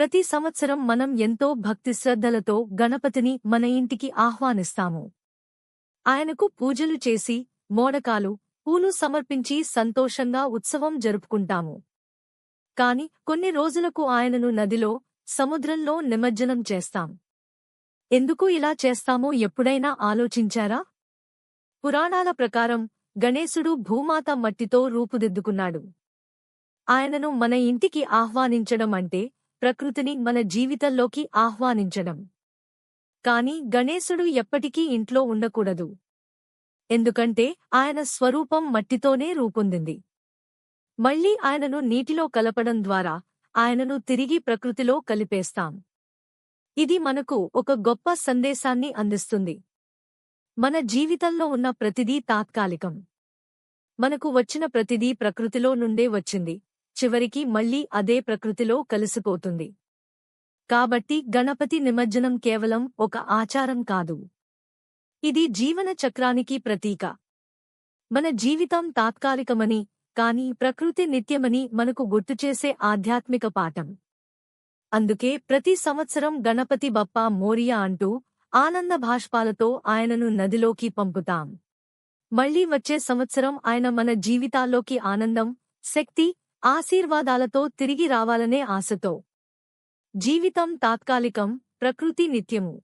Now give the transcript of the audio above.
ప్రతి సంవత్సరం మనం ఎంతో భక్తి శ్రద్ధలతో గణపతిని మన ఇంటికి ఆహ్వానిస్తాము. ఆయనకు పూజలు చేసి మోడకాలు పూలు సమర్పించి సంతోషంగా ఉత్సవం జరుపుకుంటాము. కాని కొన్ని రోజులకు ఆయనను నదిలో సముద్రంలో నిమజ్జనం చేస్తాం. ఎందుకు ఇలా చేస్తామో ఎప్పుడైనా ఆలోచించారా? పురాణాల ప్రకారం గణేశుడు భూమాత మట్టితో రూపుదిద్దుకున్నాడు. ఆయనను మన ఇంటికి ఆహ్వానించడం అంటే ప్రకృతిని మన జీవితంలోకి ఆహ్వానించడం. కాని గణేశుడు ఎప్పటికీ ఇంట్లో ఉండకూడదు. ఎందుకంటే ఆయన స్వరూపం మట్టితోనే రూపొందింది. మళ్ళీ ఆయనను నీటిలో కలపడం ద్వారా ఆయనను తిరిగి ప్రకృతిలో కలిపేస్తాం. ఇది మనకు ఒక గొప్ప సందేశాన్ని అందిస్తుంది. మన జీవితంలో ఉన్న ప్రతిదీ తాత్కాలికం. మనకు వచ్చిన ప్రతిదీ ప్రకృతిలో నుండే వచ్చింది. చివరికి మళ్ళీ అదే ప్రకృతిలో కలిసిపోతుంది. కాబట్టి గణపతి నిమజ్జనం కేవలం ఒక ఆచారం కాదు. ఇది జీవన చక్రానికి ప్రతీక. మన జీవితం తాత్కాలికమని కాని ప్రకృతి నిత్యమని మనకు గుర్తుచేసే ఆధ్యాత్మిక పాఠం. అందుకే ప్రతి సంవత్సరం గణపతి బప్పా మోరియా అంటూ ఆనంద భాష్పాలతో ఆయనను నదిలోకి పంపుతాం. మళ్ళీ వచ్చే సంవత్సరం ఆయన మన జీవితాల్లోకి ఆనందం శక్తి ఆశీర్వాదాలతో తిరిగి రావాలనే ఆశతో. జీవితం తాత్కాలికం ప్రకృతి నిత్యము.